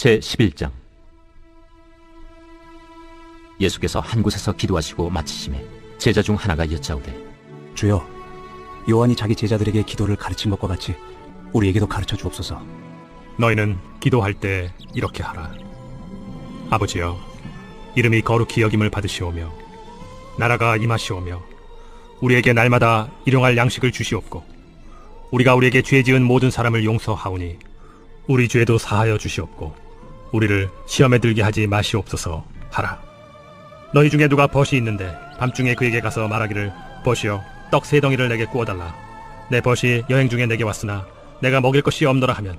제 11장 예수께서 한 곳에서 기도하시고 마치심에 제자 중 하나가 여짜오되 주여, 요한이 자기 제자들에게 기도를 가르친 것과 같이 우리에게도 가르쳐 주옵소서. 너희는 기도할 때 이렇게 하라. 아버지여, 이름이 거룩히 여김을 받으시오며, 나라가 임하시오며, 우리에게 날마다 일용할 양식을 주시옵고, 우리가 우리에게 죄 지은 모든 사람을 용서하오니, 우리 죄도 사하여 주시옵고, 우리를 시험에 들게 하지 마시옵소서 하라. 너희 중에 누가 벗이 있는데 밤중에 그에게 가서 말하기를 벗이여 떡 세 덩이를 내게 구워달라. 내 벗이 여행 중에 내게 왔으나 내가 먹일 것이 없노라 하면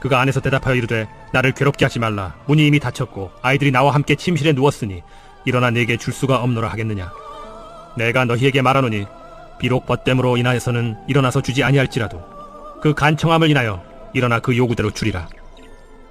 그가 안에서 대답하여 이르되 나를 괴롭게 하지 말라 문이 이미 닫혔고 아이들이 나와 함께 침실에 누웠으니 일어나 내게 줄 수가 없노라 하겠느냐 내가 너희에게 말하노니 비록 벗됨으로 인하여서는 일어나서 주지 아니할지라도 그 간청함을 인하여 일어나 그 요구대로 주리라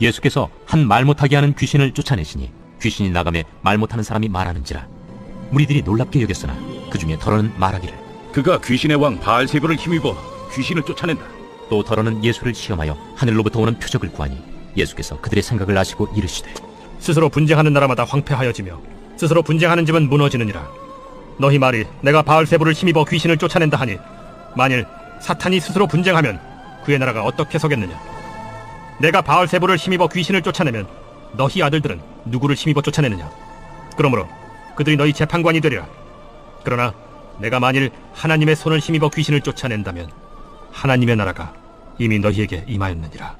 예수께서 한 말 못하게 하는 귀신을 쫓아내시니 귀신이 나감에 말 못하는 사람이 말하는지라 무리들이 놀랍게 여겼으나 그 중에 더러는 말하기를 그가 귀신의 왕 바알세부를 힘입어 귀신을 쫓아낸다. 또 더러는 예수를 시험하여 하늘로부터 오는 표적을 구하니 예수께서 그들의 생각을 아시고 이르시되 스스로 분쟁하는 나라마다 황폐하여지며 스스로 분쟁하는 집은 무너지느니라. 너희 말이 내가 바알세부를 힘입어 귀신을 쫓아낸다 하니 만일 사탄이 스스로 분쟁하면 그의 나라가 어떻게 서겠느냐? 내가 바알세부를 힘입어 귀신을 쫓아내면 너희 아들들은 누구를 힘입어 쫓아내느냐? 그러므로 그들이 너희 재판관이 되리라. 그러나 내가 만일 하나님의 손을 힘입어 귀신을 쫓아낸다면 하나님의 나라가 이미 너희에게 임하였느니라.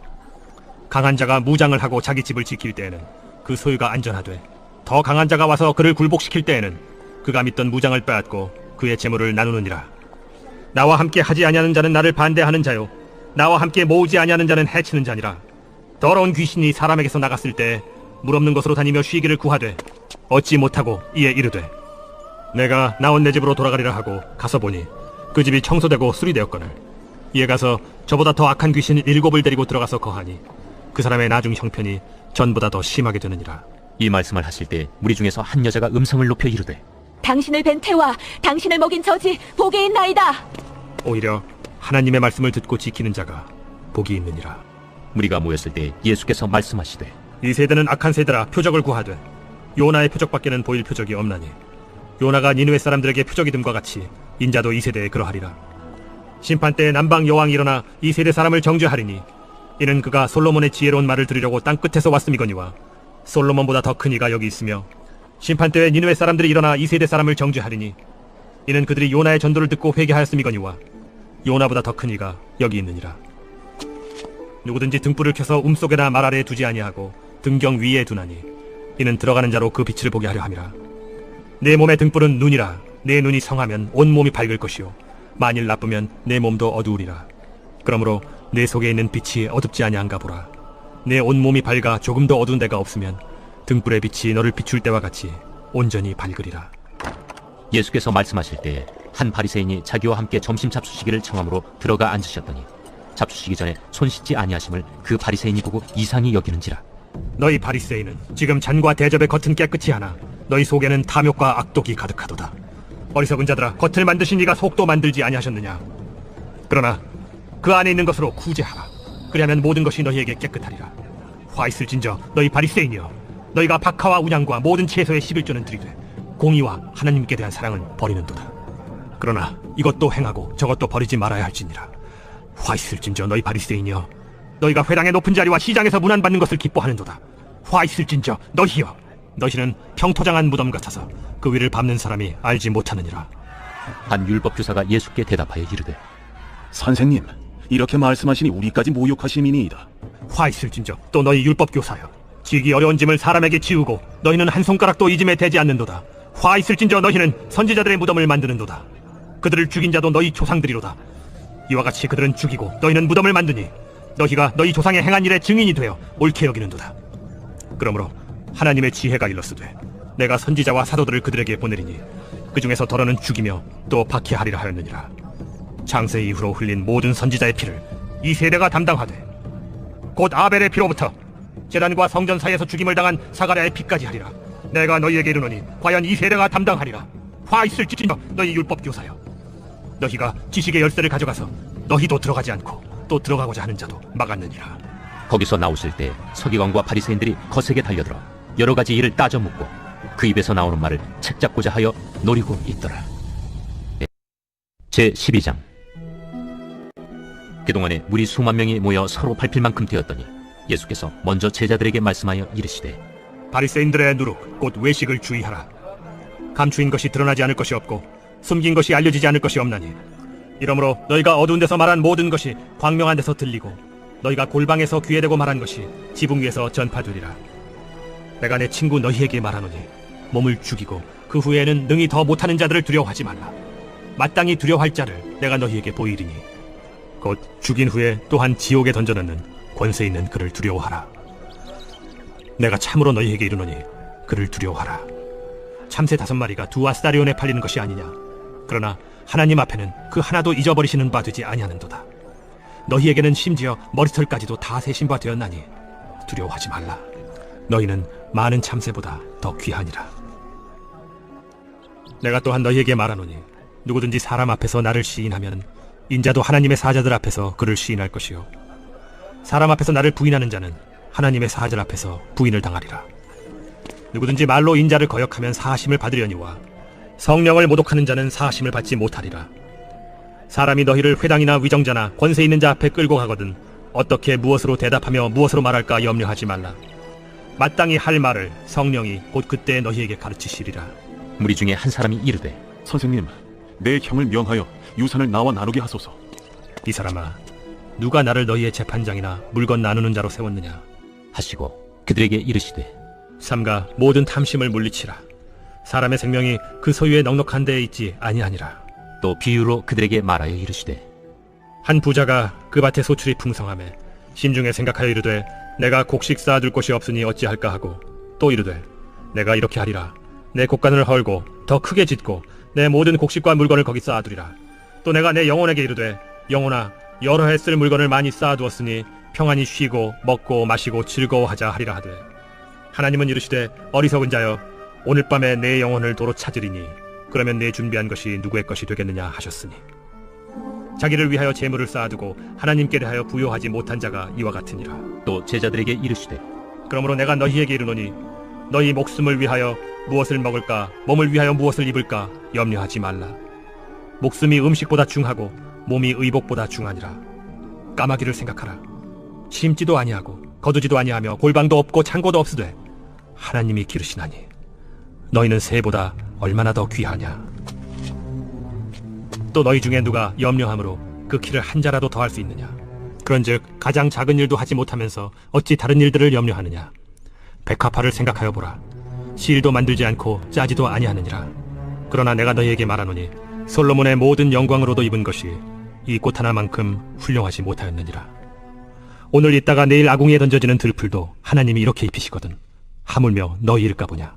강한 자가 무장을 하고 자기 집을 지킬 때에는 그 소유가 안전하되 더 강한 자가 와서 그를 굴복시킬 때에는 그가 믿던 무장을 빼앗고 그의 재물을 나누느니라. 나와 함께 하지 아니하는 자는 나를 반대하는 자요 나와 함께 모으지 아니하는 자는 해치는 자니라. 더러운 귀신이 사람에게서 나갔을 때 물 없는 곳으로 다니며 쉬기를 구하되 얻지 못하고 이에 이르되 내가 나온 내 집으로 돌아가리라 하고 가서 보니 그 집이 청소되고 수리되었거늘. 이에 가서 저보다 더 악한 귀신 일곱을 데리고 들어가서 거하니 그 사람의 나중 형편이 전보다 더 심하게 되느니라. 이 말씀을 하실 때 무리 중에서 한 여자가 음성을 높여 이르되 당신을 뵌 태와 당신을 먹인 저지 복이 있나이다. 오히려 하나님의 말씀을 듣고 지키는 자가 복이 있느니라 무리가 모였을 때 예수께서 말씀하시되 이 세대는 악한 세대라 표적을 구하되 요나의 표적밖에는 보일 표적이 없나니 요나가 니느웨 사람들에게 표적이 됨과 같이 인자도 이 세대에 그러하리라. 심판 때에 남방 여왕이 일어나 이 세대 사람을 정죄하리니 이는 그가 솔로몬의 지혜로운 말을 들으려고 땅 끝에서 왔음이거니와 솔로몬보다 더 큰 이가 여기 있으며 심판 때에 니느웨 사람들이 일어나 이 세대 사람을 정죄하리니 이는 그들이 요나의 전도를 듣고 회개하였음이거니와 요나보다 더 큰 이가 여기 있느니라 누구든지 등불을 켜서 움속에나 말 아래에 두지 아니하고 등경 위에 두나니 이는 들어가는 자로 그 빛을 보게 하려 함이라. 내 몸의 등불은 눈이라. 내 눈이 성하면 온 몸이 밝을 것이요. 만일 나쁘면 내 몸도 어두우리라. 그러므로 내 속에 있는 빛이 어둡지 아니한가 보라. 내 온 몸이 밝아 조금 더 어두운 데가 없으면 등불의 빛이 너를 비출 때와 같이 온전히 밝으리라. 예수께서 말씀하실 때한 바리새인이 자기와 함께 점심 잡수시기를 청함으로 들어가 앉으셨더니 잡수시기 전에 손 씻지 아니하심을 그 바리새인이 보고 이상히 여기는지라 너희 바리새인은 지금 잔과 대접의 겉은 깨끗이 하나 너희 속에는 탐욕과 악독이 가득하도다. 어리석은 자들아 겉을 만드신 이가 속도 만들지 아니하셨느냐? 그러나 그 안에 있는 것으로 구제하라. 그리하면 모든 것이 너희에게 깨끗하리라. 화 있을진저 너희 바리새인이여 너희가 박하와 운양과 모든 채소의 11조는 드리되 공의와 하나님께 대한 사랑은 버리는도다. 그러나 이것도 행하고 저것도 버리지 말아야 할지니라. 화 있을진저 너희 바리새인이여. 너희가 회당의 높은 자리와 시장에서 문안받는 것을 기뻐하는도다. 화 있을진저 너희여. 너희는 평토장한 무덤 같아서 그 위를 밟는 사람이 알지 못하느니라. 한 율법 교사가 예수께 대답하여 이르되 선생님, 이렇게 말씀하시니 우리까지 모욕하심이니이다. 화 있을진저 또 너희 율법 교사여. 지기 어려운 짐을 사람에게 지우고 너희는 한 손가락도 이 짐에 대지 않는도다. 화 있을진저 너희는 선지자들의 무덤을 만드는도다. 그들을 죽인 자도 너희 조상들이로다 이와 같이 그들은 죽이고 너희는 무덤을 만드니 너희가 너희 조상의 행한 일의 증인이 되어 옳게 여기는도다. 그러므로 하나님의 지혜가 일렀으되 내가 선지자와 사도들을 그들에게 보내리니 그 중에서 더러는 죽이며 또 박해하리라 하였느니라. 창세 이후로 흘린 모든 선지자의 피를 이 세대가 담당하되 곧 아벨의 피로부터 제단과 성전 사이에서 죽임을 당한 사가랴의 피까지 하리라. 내가 너희에게 이르노니 과연 이 세대가 담당하리라. 화 있을지니라. 너희 율법 교사여 너희가 지식의 열쇠를 가져가서 너희도 들어가지 않고 또 들어가고자 하는 자도 막았느니라. 거기서 나오실 때 서기관과 바리새인들이 거세게 달려들어 여러 가지 일을 따져 묻고 그 입에서 나오는 말을 책잡고자 하여 노리고 있더라. 제 12장. 그동안에 무리 수만 명이 모여 서로 밟힐 만큼 되었더니 예수께서 먼저 제자들에게 말씀하여 이르시되 바리새인들의 누룩 곧 외식을 주의하라. 감추인 것이 드러나지 않을 것이 없고 숨긴 것이 알려지지 않을 것이 없나니. 이러므로 너희가 어두운 데서 말한 모든 것이 광명한 데서 들리고 너희가 골방에서 귀에 대고 말한 것이 지붕 위에서 전파되리라. 내가 내 친구 너희에게 말하노니 몸을 죽이고 그 후에는 능히 더 못하는 자들을 두려워하지 말라. 마땅히 두려워할 자를 내가 너희에게 보이리니. 곧 죽인 후에 또한 지옥에 던져넣는 권세 있는 그를 두려워하라. 내가 참으로 너희에게 이르노니 그를 두려워하라. 참새 다섯 마리가 두 아스타리온에 팔리는 것이 아니냐. 그러나 하나님 앞에는 그 하나도 잊어버리시는 바 되지 아니하는도다. 너희에게는 심지어 머리털까지도 다 세신 바 되었나니 두려워하지 말라. 너희는 많은 참새보다 더 귀하니라. 내가 또한 너희에게 말하노니 누구든지 사람 앞에서 나를 시인하면 인자도 하나님의 사자들 앞에서 그를 시인할 것이요 사람 앞에서 나를 부인하는 자는 하나님의 사자들 앞에서 부인을 당하리라. 누구든지 말로 인자를 거역하면 사하심을 받으려니와 성령을 모독하는 자는 사하심을 받지 못하리라. 사람이 너희를 회당이나 위정자나 권세 있는 자 앞에 끌고 가거든 어떻게 무엇으로 대답하며 무엇으로 말할까 염려하지 말라. 마땅히 할 말을 성령이 곧 그때 너희에게 가르치시리라. 무리 중에 한 사람이 이르되 선생님, 내 형을 명하여 유산을 나와 나누게 하소서. 이 사람아, 누가 나를 너희의 재판장이나 물건 나누는 자로 세웠느냐? 하시고 그들에게 이르시되 삼가 모든 탐심을 물리치라. 사람의 생명이 그 소유의 넉넉한 데에 있지 아니하니라. 또 비유로 그들에게 말하여 이르시되 한 부자가 그 밭에 소출이 풍성함에 심중에 생각하여 이르되 내가 곡식 쌓아둘 곳이 없으니 어찌할까 하고 또 이르되 내가 이렇게 하리라. 내 곡간을 헐고 더 크게 짓고 내 모든 곡식과 물건을 거기 쌓아두리라. 또 내가 내 영혼에게 이르되 영혼아 여러 해 쓸 물건을 많이 쌓아두었으니 평안히 쉬고 먹고 마시고 즐거워하자 하리라 하되. 하나님은 이르시되 어리석은 자여 오늘 밤에 내 영혼을 도로 찾으리니 그러면 내 준비한 것이 누구의 것이 되겠느냐 하셨으니 자기를 위하여 재물을 쌓아두고 하나님께 대하여 부요하지 못한 자가 이와 같으니라. 또 제자들에게 이르시되 그러므로 내가 너희에게 이르노니 너희 목숨을 위하여 무엇을 먹을까 몸을 위하여 무엇을 입을까 염려하지 말라. 목숨이 음식보다 중하고 몸이 의복보다 중하니라. 까마귀를 생각하라. 심지도 아니하고 거두지도 아니하며 골방도 없고 창고도 없으되 하나님이 기르시나니 너희는 새보다 얼마나 더 귀하냐. 또 너희 중에 누가 염려함으로 그 키를 한 자라도 더할 수 있느냐? 그런즉 가장 작은 일도 하지 못하면서 어찌 다른 일들을 염려하느냐? 백합화를 생각하여 보라. 실도 만들지 않고 짜지도 아니하느니라. 그러나 내가 너희에게 말하노니 솔로몬의 모든 영광으로도 입은 것이 이 꽃 하나만큼 훌륭하지 못하였느니라. 오늘 있다가 내일 아궁이에 던져지는 들풀도 하나님이 이렇게 입히시거든. 하물며 너희일까 보냐?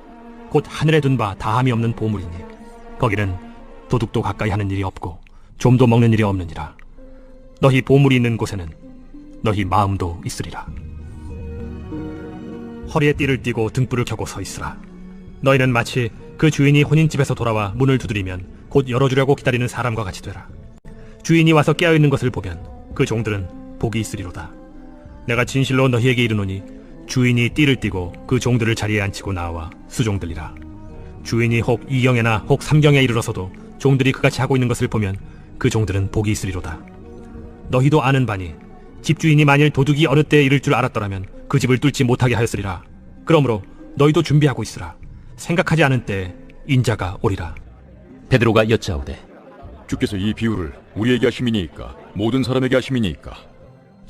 곧 하늘에 둔 바 다함이 없는 보물이니 거기는 도둑도 가까이 하는 일이 없고 좀도 먹는 일이 없느니라. 너희 보물이 있는 곳에는 너희 마음도 있으리라. 허리에 띠를 띠고 등불을 켜고 서 있으라. 너희는 마치 그 주인이 혼인집에서 돌아와 문을 두드리면 곧 열어주려고 기다리는 사람과 같이 되라. 주인이 와서 깨어있는 것을 보면 그 종들은 복이 있으리로다. 내가 진실로 너희에게 이르노니 주인이 띠를 띠고 그 종들을 자리에 앉히고 나와 수종들이라. 주인이 혹 이경에나 혹 삼경에 이르러서도 종들이 그같이 하고 있는 것을 보면 그 종들은 복이 있으리로다. 너희도 아는 바니 집주인이 만일 도둑이 어느 때에 이를 줄 알았더라면 그 집을 뚫지 못하게 하였으리라. 그러므로 너희도 준비하고 있으라. 생각하지 않은 때 인자가 오리라. 베드로가 여짜오되 주께서 이 비유를 우리에게 하심이니까 모든 사람에게 하심이니까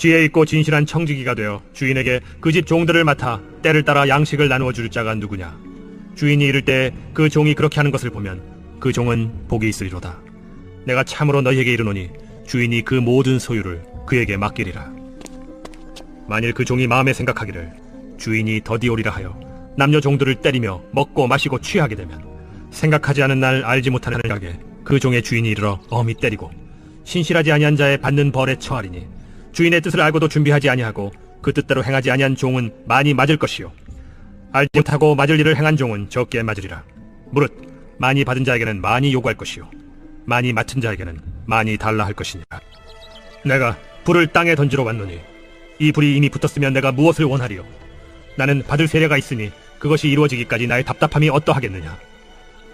지혜 있고 진실한 청지기가 되어 주인에게 그 집 종들을 맡아 때를 따라 양식을 나누어 줄 자가 누구냐? 주인이 이를 때 그 종이 그렇게 하는 것을 보면 그 종은 복이 있으리로다. 내가 참으로 너희에게 이르노니 주인이 그 모든 소유를 그에게 맡기리라. 만일 그 종이 마음에 생각하기를 주인이 더디 오리라 하여 남녀 종들을 때리며 먹고 마시고 취하게 되면 생각하지 않은 날 알지 못하는 자에게 그 종의 주인이 이르러 엄히 때리고 신실하지 아니한 자의 받는 벌에 처하리니 주인의 뜻을 알고도 준비하지 아니하고 그 뜻대로 행하지 아니한 종은 많이 맞을 것이요. 알지 못하고 맞을 일을 행한 종은 적게 맞으리라. 무릇 많이 받은 자에게는 많이 요구할 것이요. 많이 맡은 자에게는 많이 달라 할 것이니라. 내가 불을 땅에 던지러 왔노니 이 불이 이미 붙었으면 내가 무엇을 원하리요? 나는 받을 세례가 있으니 그것이 이루어지기까지 나의 답답함이 어떠하겠느냐?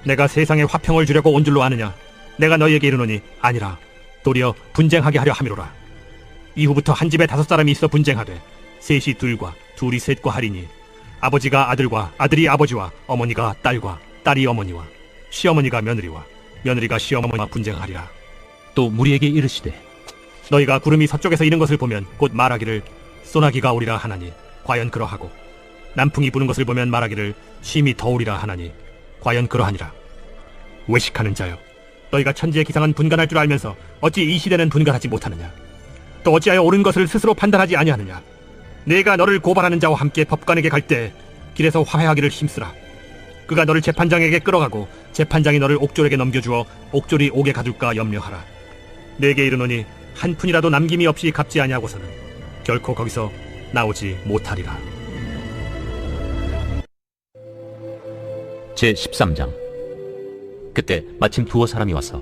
내가 세상에 화평을 주려고 온 줄로 아느냐? 내가 너희에게 이르노니 아니라 도리어 분쟁하게 하려 함이로라 이후부터 한 집에 다섯 사람이 있어 분쟁하되 셋이 둘과 둘이 셋과 하리니 아버지가 아들과 아들이 아버지와 어머니가 딸과 딸이 어머니와 시어머니가 며느리와 며느리가 시어머니와 분쟁하리라. 또 무리에게 이르시되 너희가 구름이 서쪽에서 이는 것을 보면 곧 말하기를 소나기가 오리라 하나니 과연 그러하고 남풍이 부는 것을 보면 말하기를 심히 더우리라 하나니 과연 그러하니라. 외식하는 자여 너희가 천지의 기상은 분간할 줄 알면서 어찌 이 시대는 분간하지 못하느냐 또 어찌하여 옳은 것을 스스로 판단하지 아니하느냐? 내가 너를 고발하는 자와 함께 법관에게 갈 때 길에서 화해하기를 힘쓰라. 그가 너를 재판장에게 끌어가고 재판장이 너를 옥졸에게 넘겨주어 옥졸이 옥에 가둘까 염려하라. 내게 이르노니 한 푼이라도 남김이 없이 갚지 아니하고서는 결코 거기서 나오지 못하리라. 제 13장. 그때 마침 두어 사람이 와서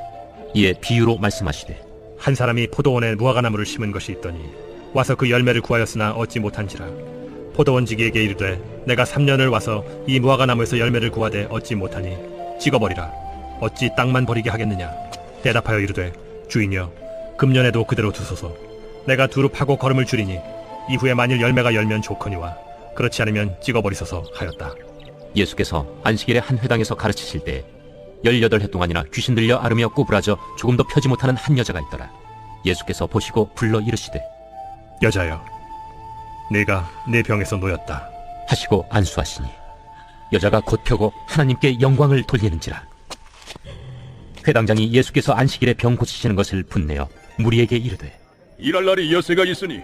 이에 비유로 말씀하시되 한 사람이 포도원에 무화과나무를 심은 것이 있더니 와서 그 열매를 구하였으나 얻지 못한지라. 포도원지기에게 이르되 내가 3년을 와서 이 무화과나무에서 열매를 구하되 얻지 못하니 찍어버리라. 어찌 땅만 버리게 하겠느냐? 대답하여 이르되 주인이여 금년에도 그대로 두소서. 내가 두루 파고 걸음을 줄이니 이후에 만일 열매가 열면 좋거니와 그렇지 않으면 찍어버리소서 하였다. 예수께서 안식일에 한 회당에서 가르치실 때 18해 동안이나 귀신 들려 앓으며 구부라져 조금도 펴지 못하는 한 여자가 있더라. 예수께서 보시고 불러 이르시되 여자여 내가 내 병에서 놓였다. 하시고 안수하시니 여자가 곧 펴고 하나님께 영광을 돌리는지라. 회당장이 예수께서 안식일에 병 고치시는 것을 분내어 무리에게 이르되 일할 날이 여세가 있으니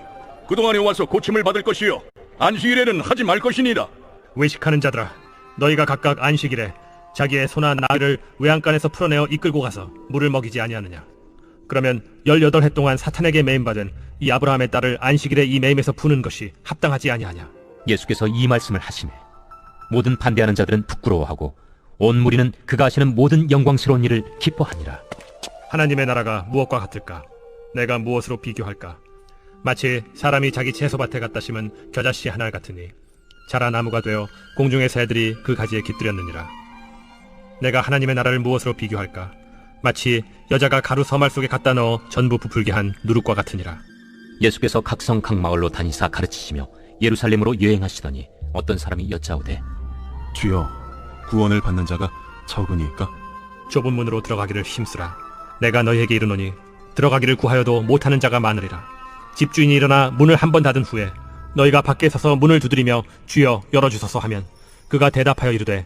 그동안에 와서 고침을 받을 것이요. 안식일에는 하지 말 것이니라. 외식하는 자들아 너희가 각각 안식일에 자기의 소나 나귀를 외양간에서 풀어내어 이끌고 가서 물을 먹이지 아니하느냐. 그러면 18해 동안 사탄에게 매임받은 이 아브라함의 딸을 안식일에 이 매임에서 푸는 것이 합당하지 아니하냐. 예수께서 이 말씀을 하시매 모든 반대하는 자들은 부끄러워하고 온 무리는 그가 하시는 모든 영광스러운 일을 기뻐하니라. 하나님의 나라가 무엇과 같을까? 내가 무엇으로 비교할까? 마치 사람이 자기 채소밭에 갖다 심은 겨자씨 하나 같으니 자라 나무가 되어 공중의 새들이 그 가지에 깃들였느니라 내가 하나님의 나라를 무엇으로 비교할까 마치 여자가 가루 서말 속에 갖다 넣어 전부 부풀게 한 누룩과 같으니라 예수께서 각 성 각 마을로 다니사 가르치시며 예루살렘으로 여행하시더니 어떤 사람이 여짜오되 주여 구원을 받는 자가 적으니까 좁은 문으로 들어가기를 힘쓰라. 내가 너희에게 이르노니 들어가기를 구하여도 못하는 자가 많으리라. 집주인이 일어나 문을 한 번 닫은 후에 너희가 밖에 서서 문을 두드리며 주여 열어주소서 하면 그가 대답하여 이르되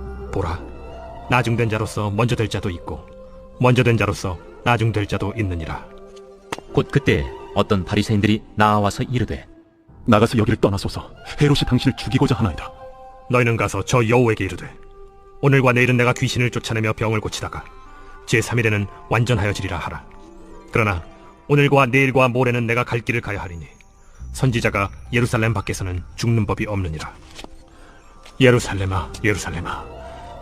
보라, 나중된 자로서 먼저 될 자도 있고, 먼저 된 자로서 나중될 자도 있느니라. 곧 그때 어떤 바리새인들이 나와서 이르되 나가서 여기를 떠나소서. 헤롯이 당신을 죽이고자 하나이다. 너희는 가서 저 여호에게 이르되 오늘과 내일은 내가 귀신을 쫓아내며 병을 고치다가 제3일에는 완전하여지리라 하라. 그러나 오늘과 내일과 모레는 내가 갈 길을 가야 하리니 선지자가 예루살렘 밖에서는 죽는 법이 없느니라. 예루살렘아, 예루살렘아,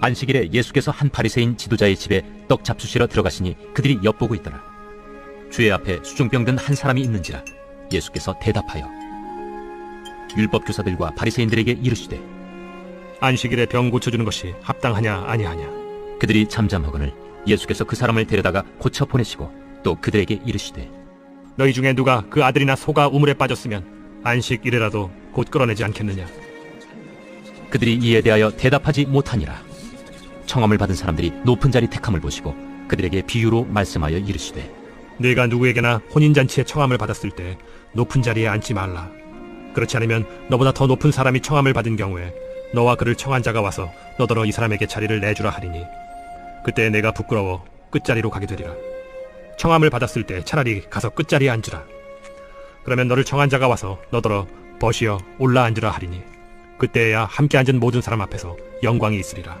안식일에 예수께서 한 바리새인 지도자의 집에 떡 잡수시러 들어가시니 그들이 엿보고 있더라 주의 앞에 수중병 든 한 사람이 있는지라 예수께서 대답하여 율법 교사들과 바리새인들에게 이르시되 안식일에 병 고쳐주는 것이 합당하냐 아니하냐. 그들이 잠잠하거늘 예수께서 그 사람을 데려다가 고쳐 보내시고 또 그들에게 이르시되 너희 중에 누가 그 아들이나 소가 우물에 빠졌으면 안식일에라도 곧 끌어내지 않겠느냐. 그들이 이에 대하여 대답하지 못하니라 청함을 받은 사람들이 높은 자리 택함을 보시고 그들에게 비유로 말씀하여 이르시되 네가 누구에게나 혼인잔치에 청함을 받았을 때 높은 자리에 앉지 말라. 그렇지 않으면 너보다 더 높은 사람이 청함을 받은 경우에 너와 그를 청한 자가 와서 너더러 이 사람에게 자리를 내주라 하리니 그때 내가 부끄러워 끝자리로 가게 되리라. 청함을 받았을 때 차라리 가서 끝자리에 앉으라. 그러면 너를 청한 자가 와서 너더러 벗이여 올라 앉으라 하리니 그때야 함께 앉은 모든 사람 앞에서 영광이 있으리라.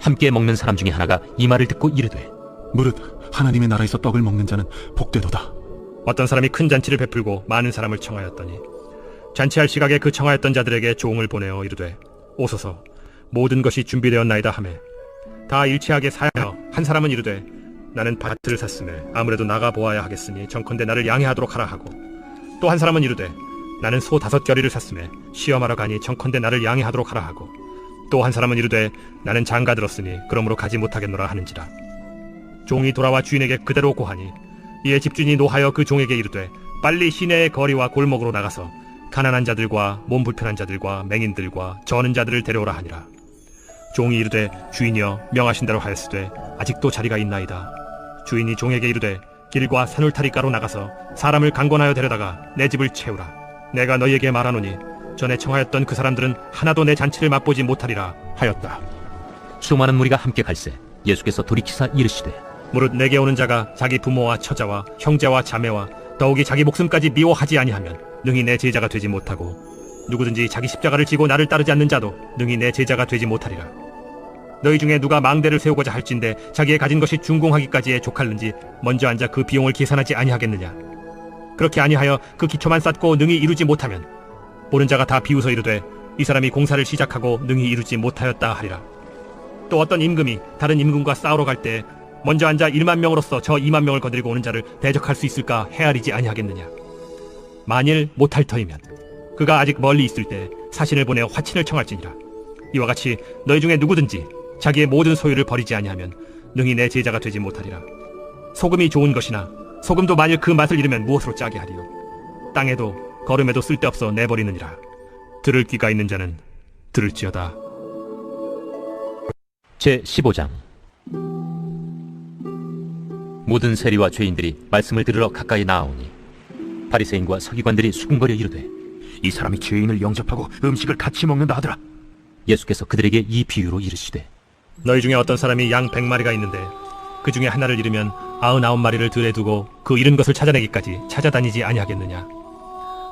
함께 먹는 사람 중에 하나가 이 말을 듣고 이르되 무릇 하나님의 나라에서 떡을 먹는 자는 복되도다. 어떤 사람이 큰 잔치를 베풀고 많은 사람을 청하였더니 잔치할 시각에 그 청하였던 자들에게 종을 보내어 이르되 오소서 모든 것이 준비되었나이다 하매 다 일치하게 사하여. 한 사람은 이르되 나는 밭을 샀음에 아무래도 나가 보아야 하겠으니 정컨대 나를 양해하도록 하라 하고. 또 한 사람은 이르되 나는 소 다섯 결의를 샀음에 시험하러 가니 정컨대 나를 양해하도록 하라 하고 또 한 사람은 이르되 나는 장가 들었으니 그러므로 가지 못하겠노라 하는지라. 종이 돌아와 주인에게 그대로 고하니 이에 집주인이 노하여 그 종에게 이르되 빨리 시내의 거리와 골목으로 나가서 가난한 자들과 몸 불편한 자들과 맹인들과 저는 자들을 데려오라 하니라. 종이 이르되 주인이여 명하신 대로 하였으되 아직도 자리가 있나이다. 주인이 종에게 이르되 길과 산울타리가로 나가서 사람을 강권하여 데려다가 내 집을 채우라. 내가 너희에게 말하노니 전에 청하였던 그 사람들은 하나도 내 잔치를 맛보지 못하리라 하였다 수많은 무리가 함께 갈새 예수께서 돌이키사 이르시되 무릇 내게 오는 자가 자기 부모와 처자와 형제와 자매와 더욱이 자기 목숨까지 미워하지 아니하면 능히 내 제자가 되지 못하고 누구든지 자기 십자가를 지고 나를 따르지 않는 자도 능히 내 제자가 되지 못하리라. 너희 중에 누가 망대를 세우고자 할진대 자기의 가진 것이 준공하기까지에 족할는지 먼저 앉아 그 비용을 계산하지 아니하겠느냐. 그렇게 아니하여 그 기초만 쌓고 능히 이루지 못하면 보는 자가 다 비웃어 이르되 이 사람이 공사를 시작하고 능히 이루지 못하였다 하리라. 또 어떤 임금이 다른 임금과 싸우러 갈 때 먼저 앉아 1만 명으로서 저 2만 명을 거느리고 오는 자를 대적할 수 있을까 헤아리지 아니하겠느냐. 만일 못할 터이면 그가 아직 멀리 있을 때 사신을 보내어 화친을 청할지니라. 이와 같이 너희 중에 누구든지 자기의 모든 소유를 버리지 아니하면 능히 내 제자가 되지 못하리라. 소금이 좋은 것이나 소금도 만일 그 맛을 잃으면 무엇으로 짜게 하리요. 땅에도 걸음에도 쓸데없어 내버리느니라. 들을 귀가 있는 자는 들을지어다. 제 15장 모든 세리와 죄인들이 말씀을 들으러 가까이 나아오니 바리새인과 서기관들이 수군거려 이르되 이 사람이 죄인을 영접하고 음식을 같이 먹는다 하더라. 예수께서 그들에게 이 비유로 이르시되 너희 중에 어떤 사람이 양 백마리가 있는데 그 중에 하나를 잃으면 아흔아홉 마리를 들에 두고 그 잃은 것을 찾아내기까지 찾아다니지 아니하겠느냐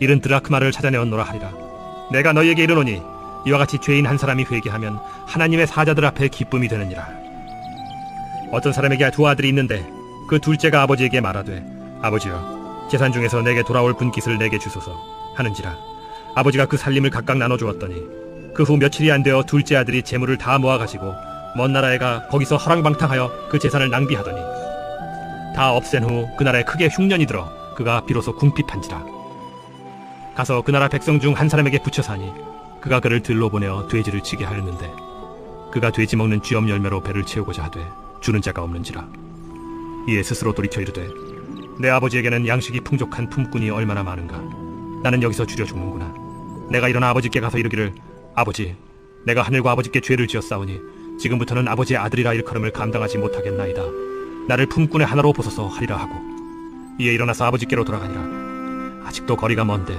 이른 드라크마를 찾아내었노라 하리라. 내가 너희에게 이르노니 이와 같이 죄인 한 사람이 회개하면 하나님의 사자들 앞에 기쁨이 되느니라. 어떤 사람에게 두 아들이 있는데 그 둘째가 아버지에게 말하되 아버지여 재산 중에서 내게 돌아올 분깃을 내게 주소서 하는지라 아버지가 그 살림을 각각 나눠 주었더니 그 후 며칠이 안 되어 둘째 아들이 재물을 다 모아 가지고 먼 나라에 가 거기서 허랑방탕하여 그 재산을 낭비하더니 다 없앤 후 그 나라에 크게 흉년이 들어 그가 비로소 궁핍한지라 가서 그 나라 백성 중 한 사람에게 붙여 사니 그가 그를 들로 보내어 돼지를 치게 하였는데 그가 돼지 먹는 쥐엄 열매로 배를 채우고자 하되 주는 자가 없는지라. 이에 스스로 돌이켜 이르되 내 아버지에게는 양식이 풍족한 품꾼이 얼마나 많은가. 나는 여기서 줄여 죽는구나. 내가 일어나 아버지께 가서 이르기를 아버지 내가 하늘과 아버지께 죄를 지었사오니 지금부터는 아버지의 아들이라 일컬음을 감당하지 못하겠나이다. 나를 품꾼의 하나로 보소서 하리라 하고. 이에 일어나서 아버지께로 돌아가니라. 아직도 거리가 먼데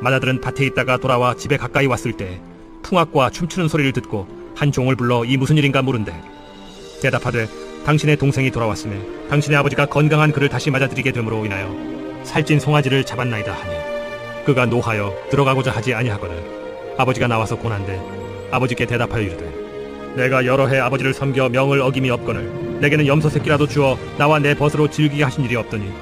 마다들은 밭에 있다가 돌아와 집에 가까이 왔을 때 풍악과 춤추는 소리를 듣고 한 종을 불러 이 무슨 일인가 물은데 대답하되 당신의 동생이 돌아왔음에 당신의 아버지가 건강한 그를 다시 맞아들이게 됨으로 인하여 살찐 송아지를 잡았나이다 하니 그가 노하여 들어가고자 하지 아니하거늘 아버지가 나와서 고난데 아버지께 대답하여 이르되 내가 여러 해 아버지를 섬겨 명을 어김이 없거늘 내게는 염소 새끼라도 주어 나와 내 벗으로 즐기게 하신 일이 없더니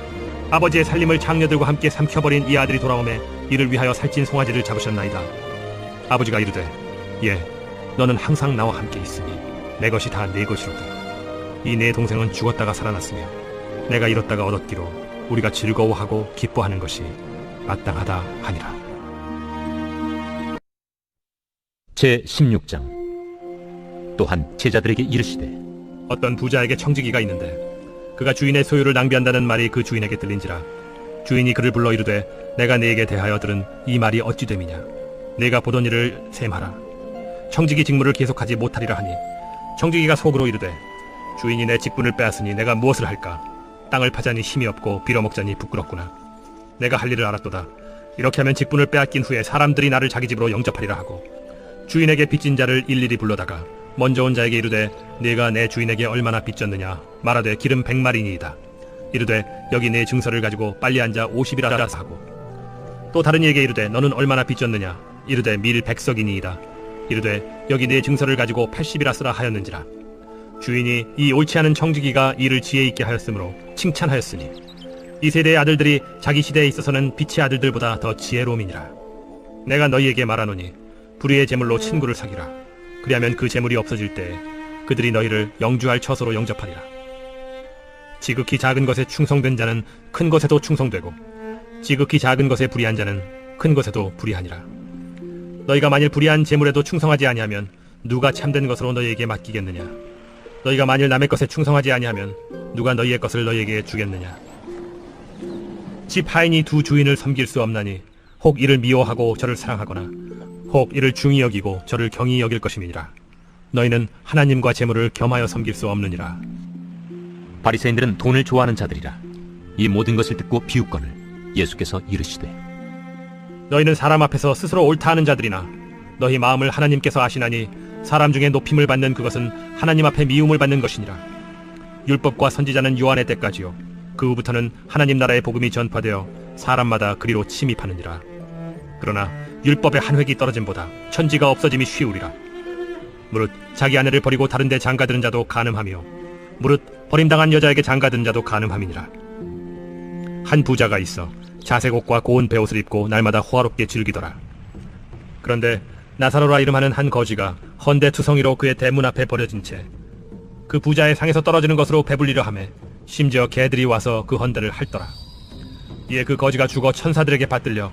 아버지의 살림을 장녀들과 함께 삼켜버린 이 아들이 돌아오매 이를 위하여 살찐 송아지를 잡으셨나이다. 아버지가 이르되 예 너는 항상 나와 함께 있으니 내 것이 다네 것이로다. 이 내 동생은 죽었다가 살아났으며 내가 잃었다가 얻었기로 우리가 즐거워하고 기뻐하는 것이 마땅하다 하니라. 제 16장. 또한 제자들에게 이르시되 어떤 부자에게 청지기가 있는데 그가 주인의 소유를 낭비한다는 말이 그 주인에게 들린지라. 주인이 그를 불러 이르되 내가 네게 대하여 들은 이 말이 어찌 됨이냐? 내가 보던 일을 셈하라. 청지기 직무를 계속하지 못하리라 하니. 청지기가 속으로 이르되 주인이 내 직분을 빼앗으니 내가 무엇을 할까? 땅을 파자니 힘이 없고 빌어먹자니 부끄럽구나. 내가 할 일을 알았도다. 이렇게 하면 직분을 빼앗긴 후에 사람들이 나를 자기 집으로 영접하리라 하고 주인에게 빚진 자를 일일이 불러다가 먼저 온 자에게 이르되 네가 내 주인에게 얼마나 빚졌느냐? 말하되 기름 백마리니이다. 이르되 여기 내 증서를 가지고 빨리 앉아 오십이라 하고. 또 다른 이에게 이르되 너는 얼마나 빚졌느냐? 이르되 밀 백석이니이다. 이르되 여기 내 증서를 가지고 팔십이라 쓰라 하였는지라. 주인이 이 옳지 않은 청지기가 이를 지혜 있게 하였으므로 칭찬하였으니 이 세대의 아들들이 자기 시대에 있어서는 빛의 아들들보다 더 지혜로움이니라. 내가 너희에게 말하노니 불의의 재물로 친구를 사기라 그리하면 그 재물이 없어질 때 그들이 너희를 영주할 처소로 영접하리라. 지극히 작은 것에 충성된 자는 큰 것에도 충성되고 지극히 작은 것에 불의한 자는 큰 것에도 불의하니라. 너희가 만일 불의한 재물에도 충성하지 아니하면 누가 참된 것으로 너희에게 맡기겠느냐? 너희가 만일 남의 것에 충성하지 아니하면 누가 너희의 것을 너희에게 주겠느냐? 집 하인이 두 주인을 섬길 수 없나니 혹 이를 미워하고 저를 사랑하거나 혹 이를 중히 여기고 저를 경히 여길 것임이니라. 너희는 하나님과 재물을 겸하여 섬길 수 없느니라. 바리새인들은 돈을 좋아하는 자들이라. 이 모든 것을 듣고 비웃거늘 예수께서 이르시되 너희는 사람 앞에서 스스로 옳다 하는 자들이나 너희 마음을 하나님께서 아시나니 사람 중에 높임을 받는 그것은 하나님 앞에 미움을 받는 것이니라. 율법과 선지자는 요한의 때까지요. 그 후부터는 하나님 나라의 복음이 전파되어 사람마다 그리로 침입하느니라. 그러나 율법의 한 획이 떨어짐보다 천지가 없어짐이 쉬우리라. 무릇 자기 아내를 버리고 다른 데 장가드는 자도 가늠하며 무릇 버림당한 여자에게 장가든 자도 가늠함이니라. 한 부자가 있어 자색 옷과 고운 베옷을 입고 날마다 호화롭게 즐기더라. 그런데 나사로라 이름하는 한 거지가 헌데 투성이로 그의 대문 앞에 버려진 채 그 부자의 상에서 떨어지는 것으로 배불리려 하매 심지어 개들이 와서 그 헌데를 핥더라. 이에 그 거지가 죽어 천사들에게 받들려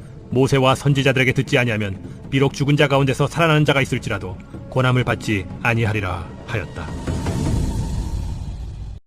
모세와 선지자들에게 듣지 아니하면 비록 죽은 자 가운데서 살아나는 자가 있을지라도 고난을 받지 아니하리라 하였다